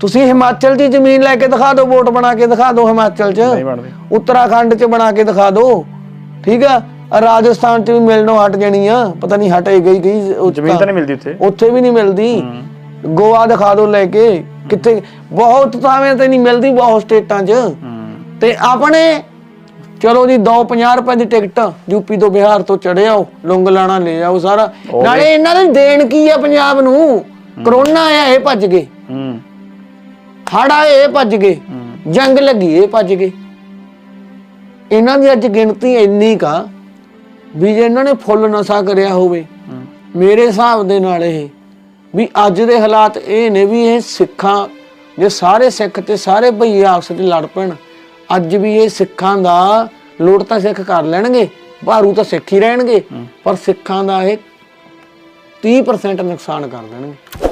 ਤੁਸੀਂ ਹਿਮਾਚਲ ਦੀ ਜ਼ਮੀਨ ਲੈ ਕੇ ਦਿਖਾ ਦਿਓ ਵੋਟ ਬਣਾ ਕੇ ਦਿਖਾ ਦਿਓ ਹਿਮਾਚਲ 'ਚ। ਨਹੀਂ ਬਣਦੀ। ਉੱਤਰਾਖੰਡ 'ਚ ਬਣਾ ਕੇ ਦਿਖਾ ਦਿਓ। ਠੀਕ ਆ? ਆਹ ਰਾਜਸਥਾਨ 'ਚ ਵੀ ਮਿਲਣੋਂ ਹਟ ਜਾਣੀ ਆ ਪਤਾ ਨਹੀਂ ਹਟੇ ਗਈ ਗਈ ਉਹ ਜ਼ਮੀਨ ਤਾਂ ਨਹੀਂ ਮਿਲਦੀ ਉੱਥੇ। ਉੱਥੇ ਵੀ ਨਹੀਂ ਮਿਲਦੀ। ਗੋਆ ਦਿਖਾ ਦਿਓ ਲੈ ਕੇ। ਕਿੱਥੇ? ਬਹੁਤ ਥਾਵੇਂ ਤੇ ਨਹੀਂ ਮਿਲਦੀ ਬਹੁਤ ਸਟੇਟਾਂ 'ਚ। ਹੂੰ। ਤੇ ਆਪਣੇ ਚਲੋ ਜੀ 250 ਰੁਪਏ ਦੀ ਟਿਕਟ ਯੂਪੀ ਤੋਂ ਬਿਹਾਰ ਤੋਂ ਚੜਿਆਓ ਲੁੰਗ ਲਾਣਾ ਲੈ ਆਓ ਸਾਰਾ। ਨਾਲੇ ਇਹਨਾਂ ਦੇ ਦੇਣ ਕੀ ਆ ਪੰਜਾਬ ਨੂੰ? ਕਰੋਨਾ ਆਇਆ ਇਹ ਭੱਜ ਗਏ। ਹੂੰ। ਹੜ ਆਏ ਇਹ ਭੱਜ ਗਏ। ਜੰਗ ਲੱਗੀ ਇਹ ਭੱਜ ਗਏ। ਇਹਨਾਂ ਦੀ ਅੱਜ ਗਿਣਤੀ ਇੰਨੀ ਕਾ ਵੀ ਜੇ ਇਹਨਾਂ ਨੇ ਫੁੱਲ ਨਸ਼ਾ ਕਰਿਆ ਹੋਵੇ ਮੇਰੇ ਹਿਸਾਬ ਦੇ ਨਾਲ ਇਹ ਵੀ ਅੱਜ ਦੇ ਹਾਲਾਤ ਇਹ ਨੇ ਵੀ ਇਹ ਸਿੱਖਾਂ ਜੇ ਸਾਰੇ ਸਿੱਖ ਤੇ ਸਾਰੇ ਭਈਏ ਆਪਸ ਵਿੱਚ ਲੜ ਪੈਣ ਅੱਜ ਵੀ ਇਹ ਸਿੱਖਾਂ ਦਾ ਲੋੜ ਤਾਂ ਸਿੱਖ ਕਰ ਲੈਣਗੇ ਭਾਰੂ ਤਾਂ ਸਿੱਖ ਹੀ ਰਹਿਣਗੇ ਪਰ ਸਿੱਖਾਂ ਦਾ ਇਹ 30% ਨੁਕਸਾਨ ਕਰ ਦੇਣਗੇ।